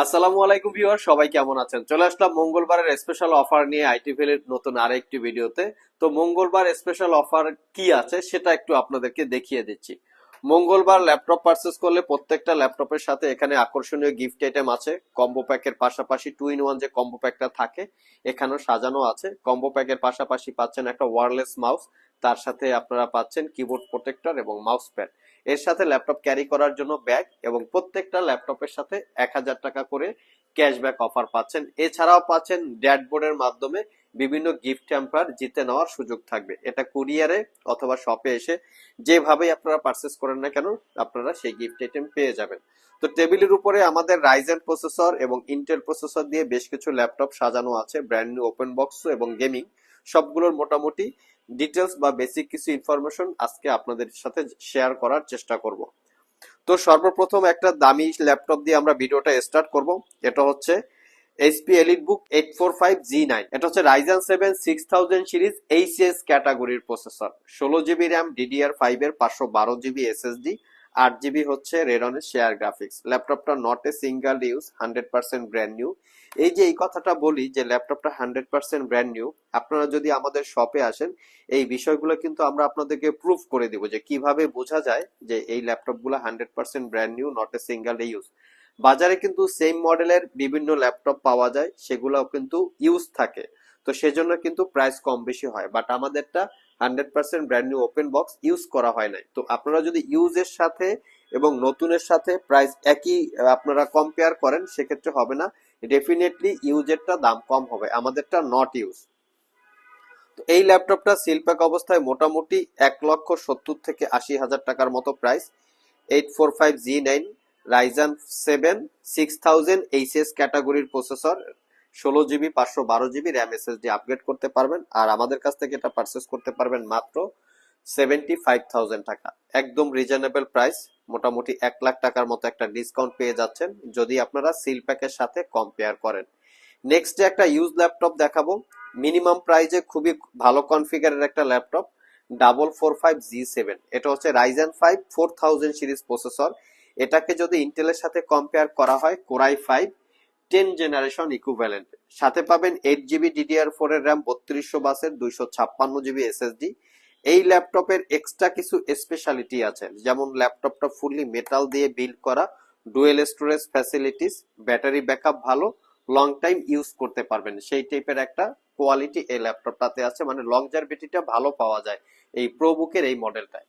আসসালামু আলাইকুম ভিউয়ার, সবাই কেমন আছেন? চলে আসলাম মঙ্গলবারের স্পেশাল অফার নিয়ে আইটি ভ্যালির নতুন আরেকটি ভিডিওতে। তো মঙ্গলবার স্পেশাল অফার কি আছে সেটা একটু আপনাদেরকে দেখিয়ে দিচ্ছি। মঙ্গলবার ল্যাপটপ পারচেস করলে প্রত্যেকটা ল্যাপটপের সাথে এখানে আকর্ষণীয় গিফট আইটেম আছে। কম্বো প্যাকের পাশাপাশি টু ইন ওয়ান যে কম্বো প্যাকটা থাকে, এখানেও সাজানো আছে। কম্বো প্যাকের পাশাপাশি পাচ্ছেন একটা ওয়ারলেস মাউস তার সাথে আপনারা পাচ্ছেন কিবোর্ড প্রোটেক্টর এবং মাউস প্যাড এর সাথে ল্যাপটপ ক্যারি করার জন্য ব্যাগ এবং প্রত্যেকটা ল্যাপটপের সাথে এক হাজার টাকা করে ক্যাশব্যাক অফার পাচ্ছেন। এছাড়াও পাচ্ছেন ড্যাশবোর্ডের মাধ্যমে বিভিন্ন গিফট ট্যাম্পার জিতে নেওয়ার সুযোগ থাকবে। এটা কুরিয়ারে অথবা শপে এসে যেভাবেই আপনারা পারচেস করেন না কেন, আপনারা সেই গিফট আইটেম পেয়ে যাবেন। তো টেবিলের উপরে আমাদের রাইজেন প্রসেসর এবং ইন্টেল প্রসেসর দিয়ে বেশ কিছু ল্যাপটপ সাজানো আছে ব্র্যান্ড নিউ ওপেন বক্স এবং গেমিং সবগুলোর মোটামুটি ডিটেলস বা বেসিক কিছু ইনফরমেশন আজকে আপনাদের সাথে শেয়ার করার চেষ্টা করব। তো সর্বপ্রথম একটা দামি ল্যাপটপ দিয়ে আমরা ভিডিওটা স্টার্ট করব। এটা হচ্ছে HP EliteBook eight four five G nine এটা হচ্ছে Ryzen seven six thousand series HS ক্যাটাগরির প্রসেসর ষোলো জিবি র্যাম ডিডিআর ফাইভ এর পাঁচশো বারো জিবি এসএসডি আট জিবি হচ্ছে রেডনের শেয়ার গ্রাফিক্স ল্যাপটপটা not a single use hundred percent brand new এই যে এই কথাটা বলি যে ল্যাপটপটা হান্ড্রেড পার্সেন্ট ব্র্যান্ড নিউ আপনারা যদি আমাদের শপে আসেন, এই বিষয়গুলো কিন্তু আমরা আপনাদেরকে প্রুফ করে দিব যে কীভাবে বোঝা যায় যে এই ল্যাপটপগুলো hundred percent brand new not a single use বাজারে কিন্তু সেম মডেলের বিভিন্ন ল্যাপটপ পাওয়া যায়, সেগুলোও কিন্তু ইউজ থাকে। তো সেজন্য কিন্তু প্রাইস কম বেশি হয়। বাট আমাদেরটা hundred percent brand new open box use করা হয় নাই। তো আপনারা যদি ইউজের সাথে এবং নতুনের সাথে প্রাইস একই আপনারা কম্পেয়ার করেন, সেক্ষেত্রে হবে না। ডেফিনেটলি ইউজেরটা দাম কম হবে, আমাদেরটা নট ইউজ তো এই ল্যাপটপটা সিলপ্যাক অবস্থায় মোটামুটি এক লক্ষ সত্তর থেকে আশি হাজার টাকার মতো price eight four five G nine Ryzen seven six thousand HS ক্যাটাগরির প্রসেসর ষোলো জিবি পাঁচশো বারো জিবি র্যাম এসএসডি আপগ্রেড করতে পারবেন। আর আমাদের কাছ থেকে এটা পারচেস করতে পারবেন মাত্র সেভেন্টি ফাইভ থাউজেন্ড টাকা। একদম রিজনেবল প্রাইস মোটামুটি এক লাখ টাকার মতো একটা ডিসকাউন্ট পেয়ে যাচ্ছেন, যদি আপনারা সিল প্যাকের সাথে কম্পেয়ার করেন। নেক্সট একটা ইউজ ল্যাপটপ দেখাবো। মিনিমাম প্রাইজে খুবই ভালো কনফিগারের একটা laptop double four five G seven এটা হচ্ছে Ryzen five four thousand series processor এটাকে যদি ইন্টেলের সাথে কম্পেয়ার করা হয় core i five ten generation equivalent সাথে পাবেন এইট জিবি ডিডিআর ফোর এর র্যাম বত্রিশশো বাসের দুইশো ছাপ্পান্ন জিবি এসএসডি এই ল্যাপটপের এক্সট্রা কিছু স্পেশালিটি আছে। যেমন ল্যাপটপটা ফুললি মেটাল দিয়ে বিল্ড করা dual storage facilities battery backup ভালো লং টাইম ইউজ করতে পারবেন। সেই টাইপের একটা কোয়ালিটি এই ল্যাপটপটাতে আছে মানে লংজারভিটিটা ভালো পাওয়া যায় এই প্রোবুকের এই মডেলটায়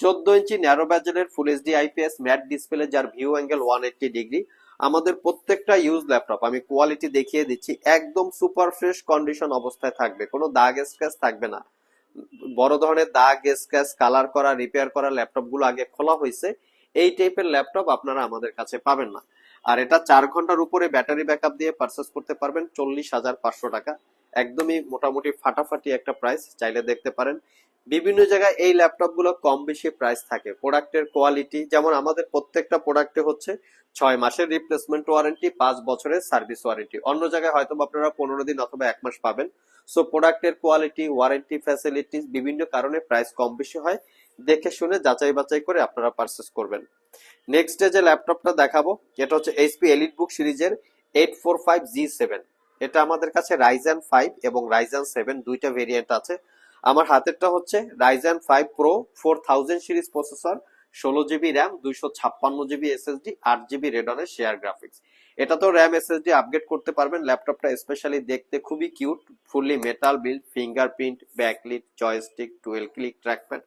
চোদ্দ inch narrow ব্যাজেলের full HD IPS matte display যার view angle one eighty degree আমাদের প্রত্যেকটা ইউজ ল্যাপটপ, আমি কোয়ালিটি দেখিয়ে দিচ্ছি, একদম সুপার ফ্রেশ কন্ডিশন অবস্থায় থাকবে, কোনো দাগ স্ক্র্যাচ থাকবে না। বড় ধরনের দাগ স্ক্র্যাচ কালার করা রিপেয়ার করা ল্যাপটপগুলো আগে খোলা হয়েছে। এই টাইপের ল্যাপটপ আপনারা আমাদের কাছে পাবেন না। আর এটা চার ঘণ্টার উপরে ব্যাটারি ব্যাকআপ দিয়ে পারচেস করতে পারবেন, চল্লিশ হাজার পাঁচশো টাকা। একদমই মোটামুটি ফাটাফাটি একটা প্রাইস চাইলে দেখতে পারেন। বিভিন্ন জায়গায় এই ল্যাপটপগুলো কম বেশি প্রাইস থাকে। প্রোডাক্টের কোয়ালিটি যেমন আমাদের প্রত্যেকটা প্রোডাক্টে হচ্ছে ছয় মাসের রিপ্লেসমেন্ট ওয়ারেন্টি পাঁচ বছরের সার্ভিস ওয়ারেন্টি অন্য জায়গায় হয়তো আপনারা পনেরো দিন অথবা এক মাস পাবেন। সো প্রোডাক্টের কোয়ালিটি ওয়ারেন্টি ফ্যাসিলিটিস বিভিন্ন কারণে প্রাইস কম বেশি হয়। দেখে শুনে যাচাই বাছাই করে আপনারা পারচেস করবেন। নেক্সট ডে যে ল্যাপটপটা দেখাবো এটা হচ্ছে এইচপি এলিট বুক সিরিজের eight four five G seven এটা আমাদের কাছে রাইজান ফাইভ এবং রাইজান সেভেন দুইটা ভেরিয়েন্ট আছে। আমার হাতেরটা হচ্ছে Ryzen five pro four thousand series processor ষোলো জিবি র্যাম দুইশো ছাপ্পান্ন জিবি এসএসডি আট জিবি রেডনের শেয়ার গ্রাফিক্স এটা তো র্যাম এসএসডি আপগ্রেড করতে পারবেন। ল্যাপটপটা স্পেশালি দেখতে খুবই cute fully metal build fingerprint backlit joystick dual click trackpad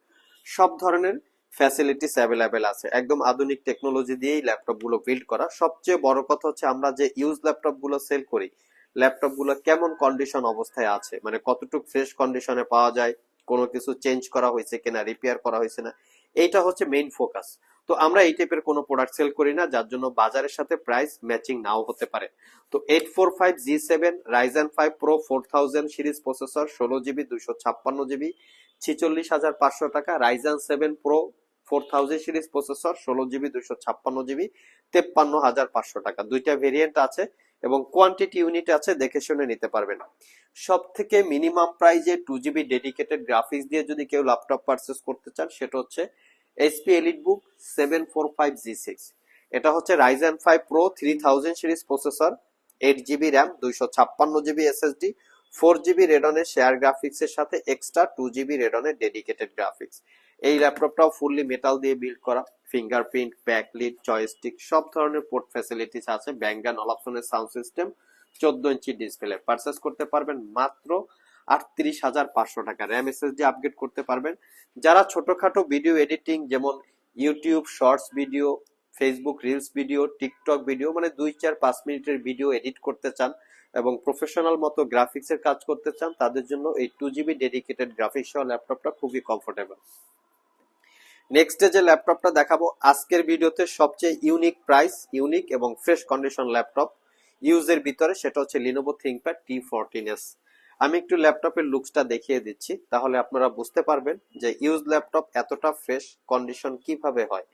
সব ধরনের ফ্যাসিলিটিস অ্যাভেলেবেল আছে। একদম আধুনিক টেকনোলজি দিয়েই ল্যাপটপগুলো বিল্ড করা। সবচেয়ে বড় কথা হচ্ছে আমরা যে ইউজ ল্যাপটপগুলো সেল করি ল্যাপটপগুলো কেমন কন্ডিশন অবস্থায় আছে? মানে কতটুকু ফ্রেশ কন্ডিশনে পাওয়া যায়? কোনো কিছু চেঞ্জ করা হয়েছে কিনা? রিপেয়ার করা হয়েছে না? এইটা হচ্ছে মেইন ফোকাস তো আমরা এই টাইপের কোনো প্রোডাক্ট সেল করি না, যার জন্য বাজারের সাথে প্রাইস ম্যাচিং নাও হতে পারে। তো eight four five G seven Ryzen five pro four thousand series processor ষোলো জিবি দুইশো ছাপ্পান্ন জিবি ছিচল্লিশ হাজার পাঁচশো টাকা। Ryzen seven pro four thousand series processor ষোলো জিবি দুইশো ছাপ্পান্ন জিবি তেপ্পান্ন হাজার পাঁচশো টাকা। দুইটা ভেরিয়েন্ট আছে। এবং কোয়ান্টিটি ইউনিট আছে, দেখে শুনে নিতে পারবেন। সব থেকে মিনিমাম প্রাইজে টু জিবি ডেডিকেটেড গ্রাফিক্স দিয়ে যদি কেউ ল্যাপটপ পারচেস করতে চান, সেটা হচ্ছে HP EliteBook seven four five G six এটা হচ্ছে Ryzen five pro three thousand series processor eight GB RAM দুইশো ছাপ্পান্ন জিবি এসএসডি ফোর জিবি রেডনের শেয়ার গ্রাফিক্স এর সাথে এক্সট্রা টু জিবি রেডনের ডেডিকেটেড গ্রাফিক্স এই ল্যাপটপটাও ফুললি মেটাল দিয়ে বিল্ড করা ফিঙ্গারপ্রিন্ট ব্যাকলিট জয়স্টিক সব ধরনের পোর্ট ফ্যাসিলিটিস আছে ব্যাঙ্গান অলাপসনের সাউন্ড সিস্টেম চোদ্দ ইঞ্চি ডিসপ্লে পারচেস করতে পারবেন মাত্র আটত্রিশ হাজার পাঁচশো টাকা। র্যাম এসএসডি আপগ্রেড করতে পারবেন। যারা ছোটখাটো ভিডিও এডিটিং যেমন YouTube shorts video Facebook reels video TikTok video মানে দুই চার পাঁচ মিনিটের ভিডিও এডিট করতে চান এবং প্রফেশনাল মতো গ্রাফিক্স এর কাজ করতে চান, তাদের জন্য এই টু জিবি ডেডিকেটেড গ্রাফিক্স সহ ল্যাপটপটা খুবই কমফোর্টেবল নেক্সট যে ল্যাপটপটা দেখাবো, আজকের ভিডিওতে সবচেয়ে ইউনিক প্রাইস ইউনিক এবং ফ্রেশ কন্ডিশন ল্যাপটপ ইউজের ভিতরে সেটা হচ্ছে Lenovo ThinkPad T fourteen S আমি একটু ল্যাপটপের লুকসটা দেখিয়ে দিচ্ছি, তাহলে আপনারা বুঝতে পারবেন যে ইউজ ল্যাপটপ এতটা ফ্রেশ কন্ডিশন কীভাবে হয়।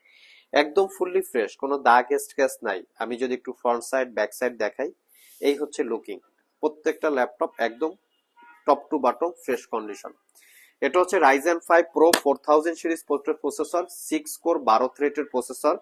একদম ফুললি ফ্রেশ কোনো দাগ স্ক্র্যাচ নাই। আমি যদি একটু ফ্রন্ট সাইড ব্যাক সাইড দেখাই, এই হচ্ছে লুকিং প্রত্যেকটা ল্যাপটপ একদম top to bottom fresh condition এটা হচ্ছে Ryzen five pro four thousand series processor six core বারো থ্রেটের প্রসেসর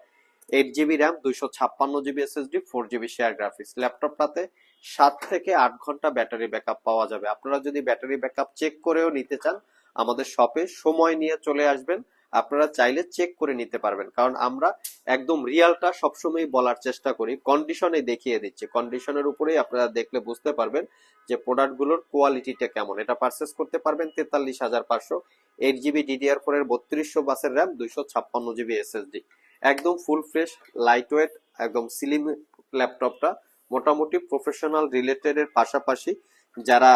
এইট জিবি র্যাম দুইশো ছাপ্পান্ন GB SSD four GB share graphics ল্যাপটপটাতে সাত থেকে আট ঘণ্টা ব্যাটারি ব্যাকআপ পাওয়া যাবে। আপনারা যদি ব্যাটারি ব্যাকআপ চেক করেও নিতে চান, আমাদের শপে সময় নিয়ে চলে আসবেন। আপনারা চাইলে চেক করে নিতে পারবেন। কারণ আমরা একদম রিয়ালটা সবসময় বলার চেষ্টা করি কন্ডিশনে দেখিয়ে দিচ্ছি। কন্ডিশনের উপরেই আপনারা দেখলে বুঝতে পারবেন যে প্রোডাক্টগুলোর কোয়ালিটিটা কেমন। এটা পারচেস করতে পারবেন তেতাল্লিশ হাজার পাঁচশো। এইট জিবি ডিডিআর ফোর এর বত্রিশশো বাসের র্যাম দুইশো ছাপ্পান্ন জিবি এসএসডি একদম ফুল ফ্রেশ লাইট ওয়েট একদম সিলিম ল্যাপটপটা মোটামুটি প্রফেশনাল রিলেটেড এর পাশাপাশি যারা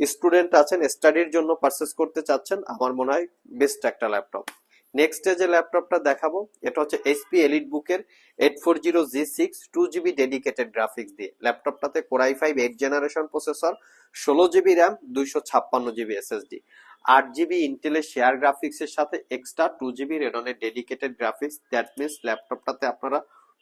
স্টুডেন্ট আছেন, স্টাডির জন্য পারচেস করতে চাচ্ছেন, আমার মনে হয় বেস্ট একটা ল্যাপটপ নেক্সট যে ল্যাপটপটা দেখাবো, এটা হচ্ছে এইচপি এলিট বুকের eight four zero G six two GB dedicated graphics দিয়ে। ল্যাপটপটাতে core i five eight generation processor ষোলো জিবি র্যাম দুইশো ছাপ্পান্ন জিবি এসএসডি আট জিবি ইন্টেলের শেয়ার গ্রাফিক্স এর সাথে এক্সট্রা টু জিবি রেডনের ডেডিকেটেড গ্রাফিক্স দ্যাট মিনস ল্যাপটপটাতে আপনারা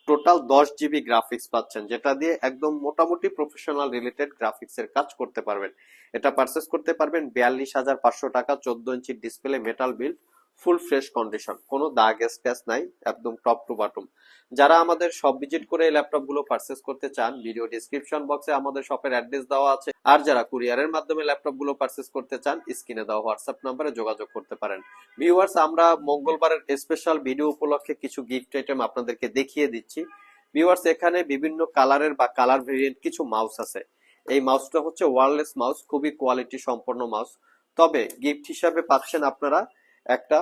টোটাল দশ জিবি গ্রাফিক্স পাচ্ছেন, যেটা দিয়ে একদম মোটামুটি প্রফেশনাল রিলেটেড গ্রাফিক্স এর কাজ করতে পারবেন। এটা পারচেস করতে পারবেন বিয়াল্লিশ হাজার পাঁচশো টাকা, চোদ্দ inch display metal build full fresh condition কোনো দাগ স্ক্র্যাচ নাই, একদম টপ টু বটম যারা আমাদের সব ভিজিট করে ল্যাপটপগুলো পারচেস করতে চান ভিডিও ডিসক্রিপশন বক্সে আমাদের শপের অ্যাড্রেস দেওয়া আছে। আর যারা কুরিয়ারের মাধ্যমে ল্যাপটপগুলো পারচেস করতে চান স্ক্রিনে দেওয়া হোয়াটসঅ্যাপ নাম্বারে যোগাযোগ করতে পারেন। ভিউয়ার্স আমরা মঙ্গলবারের স্পেশাল ভিডিও উপলক্ষে কিছু গিফট আইটেম আপনাদেরকে দেখিয়ে দিচ্ছি। ভিউয়ার্স এখানে বিভিন্ন কালারের বা কালার ভেরিয়েন্ট কিছু মাউস আছে। এই মাউসটা হচ্ছে ওয়ারলেস মাউস খুবই কোয়ালিটি সম্পন্ন মাউস তবে গিফট হিসাবে পাচ্ছেন আপনারা একটা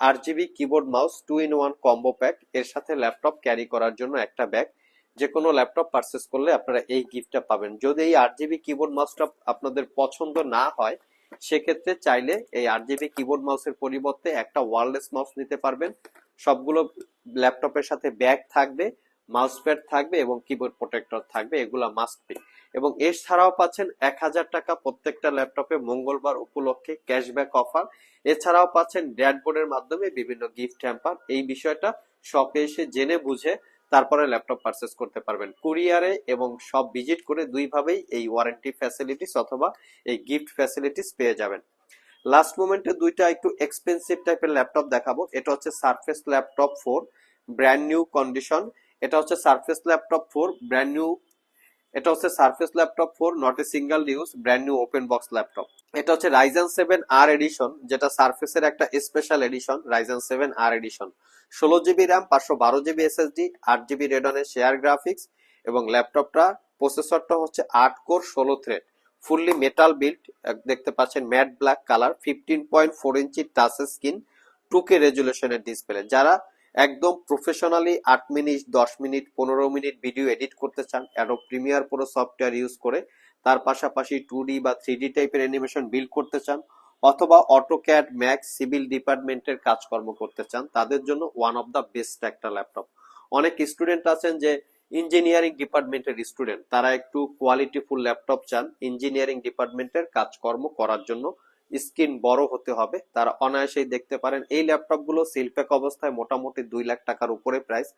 R GB keyboard mouse two in one combo pack এর সাথে ল্যাপটপ ক্যারি করার জন্য একটা ব্যাগ যে কোনো ল্যাপটপ পারচেস করলে আপনারা এই গিফটটা পাবেন। যদি এই আট জিবি কিবোর্ড মাউসটা আপনাদের পছন্দ না হয়, সেক্ষেত্রে চাইলে এই আট জিবি কিবোর্ড মাউসের পরিবর্তে একটা ওয়ারলেস মাউস নিতে পারবেন। সবগুলো ল্যাপটপের সাথে ব্যাগ থাকবে মাউস প্যাড থাকবে এবং কিবোর্ড প্রোটেক্টর থাকবে। এগুলো মাস্ট বি এবং এছাড়াও পাচ্ছেন এক হাজার টাকা প্রত্যেকটা ল্যাপটপে মঙ্গলবার উপলক্ষে ক্যাশব্যাক অফার। এছাড়াও পাচ্ছেন ড্যাশবোর্ডের মাধ্যমে বিভিন্ন গিফট হ্যাম্পার। এই বিষয়টা শপে এসে জেনে বুঝে তারপরে ল্যাপটপ পারচেস করতে পারবেন। কুরিয়ারে এবং সব ভিজিট করে দুইভাবেই এই ওয়ারেন্টি ফ্যাসিলিটিস অথবা এই গিফট ফ্যাসিলিটিস পেয়ে যাবেন। লাস্ট মোমেন্টে দুইটা একটু এক্সপেন্সিভ টাইপের ল্যাপটপ দেখাবো। এটা হচ্ছে Surface laptop four brand new condition এটা হচ্ছে Surface laptop four brand new এটা হচ্ছে Surface laptop four not a single use brand new open box laptop এটা হচ্ছে রাইজেন সেভেন আর এডিশন যেটা সারফেসের একটা special edition Ryzen seven R edition ষোলো জিবি র্যাম পাঁচশো বারো জিবি এসএসডি আট জিবি রেডনের শেয়ার গ্রাফিক্স এবং ল্যাপটপটা প্রসেসরটা হচ্ছে আট কোর ষোলো থ্রেড ফুললি মেটাল বিল্ড দেখতে পাচ্ছেন matte black colour fifteen point four inch touch screen two K রেজুলেশনের display যারা একদম প্রফেশনালি আট মিনিট, দশ মিনিট, পনেরো মিনিট ভিডিও এডিট করতে চান অ্যাডো প্রিমিয়ার পুরো সফটওয়্যার ইউজ করে তার পাশাপাশি টু ডি বা থ্রি ডি টাইপের অ্যানিমেশন বিল্ড করতে চান, অথবা অটোক্যাড ম্যাক্স সিভিল ডিপার্টমেন্টের কাজকর্ম করতে চান, তাদের জন্য ওয়ান অফ দ্য বেস্ট একটা ল্যাপটপ অনেক স্টুডেন্ট আছেন যে ইঞ্জিনিয়ারিং ডিপার্টমেন্টের স্টুডেন্ট তারা একটু কোয়ালিটিফুল ল্যাপটপ চান ইঞ্জিনিয়ারিং ডিপার্টমেন্টের কাজকর্ম করার জন্য স্ক্রিন বড় হতে হবে। তারা অনায়াসেই দেখতে পারেন, এই ল্যাপটপগুলো সিলপ্যাক অবস্থায় মোটামুটি দুই লাখ টাকার উপরে প্রাইস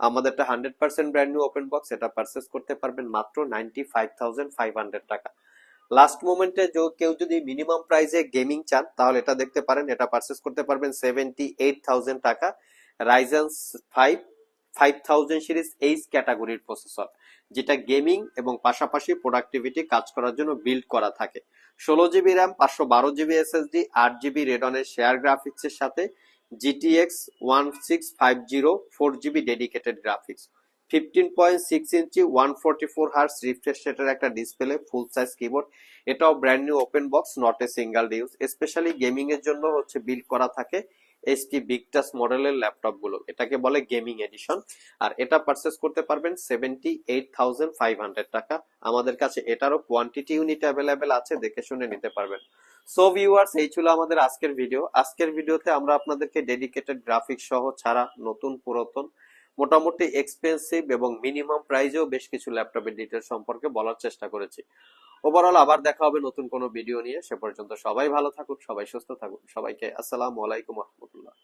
আমাদেরটা hundred percent brand new open box এটা পারচেস করতে পারবেন মাত্র ninety five thousand five hundred টাকা। লাস্ট মোমেন্টে কেউ যদি মিনিমাম প্রাইসে গেমিং চান, তাহলে এটা দেখতে পারেন, এটা পারচেস করতে পারবেন সেভেন্টি এইট থাউজেন্ড টাকা। Ryzen five five thousand series H ক্যাটাগরির প্রসেসর যেটা গেমিং এবং পাশাপাশি প্রোডাক্টিভিটি কাজ করার জন্য বিল্ড করা থাকে। ষোলো জিবি র্যাম পাঁচশো বারো জিবি এসএসডি আট জিবি রেডনের শেয়ার গ্রাফিক্সের সাথে GTX one six five zero four GB dedicated graphics fifteen point six inch one forty four hertz refresh একটা ডিসপ্লে ফুল সাইজ কিবোর্ড এটাও brand new open box not a single use specially gaming এর জন্য হচ্ছে build করা থাকে। HP বিগটাস মডেলের ল্যাপটপগুলো এটাকে বলে গেমিং এডিশন। আর এটা পারচেস করতে পারবেন seventy eight thousand five hundred টাকা। আমাদের কাছে এটারও কোয়ান্টিটি ইউনিট অ্যাভেলেবেল আছে, দেখে শুনে নিতে পারবেন। সো ভিউয়ার্স এই ছিল আমাদের আজকের ভিডিও আজকের ভিডিওতে আমরা আপনাদেরকে ডেডিকেটেড গ্রাফিক্স সহ ছাড়া নতুন পুরাতন, মোটামুটি এক্সপেন্সিভ এবং মিনিমাম প্রাইজেও বেশ কিছু ল্যাপটপের ডিটেল সম্পর্কে বলার চেষ্টা করেছি। ওভারঅল আবার দেখা হবে নতুন কোন ভিডিও নিয়ে। সে পর্যন্ত সবাই ভালো থাকুক, সবাই সুস্থ থাকুক। সবাইকে আসসালামু আলাইকুম রহমতুল্লাহ।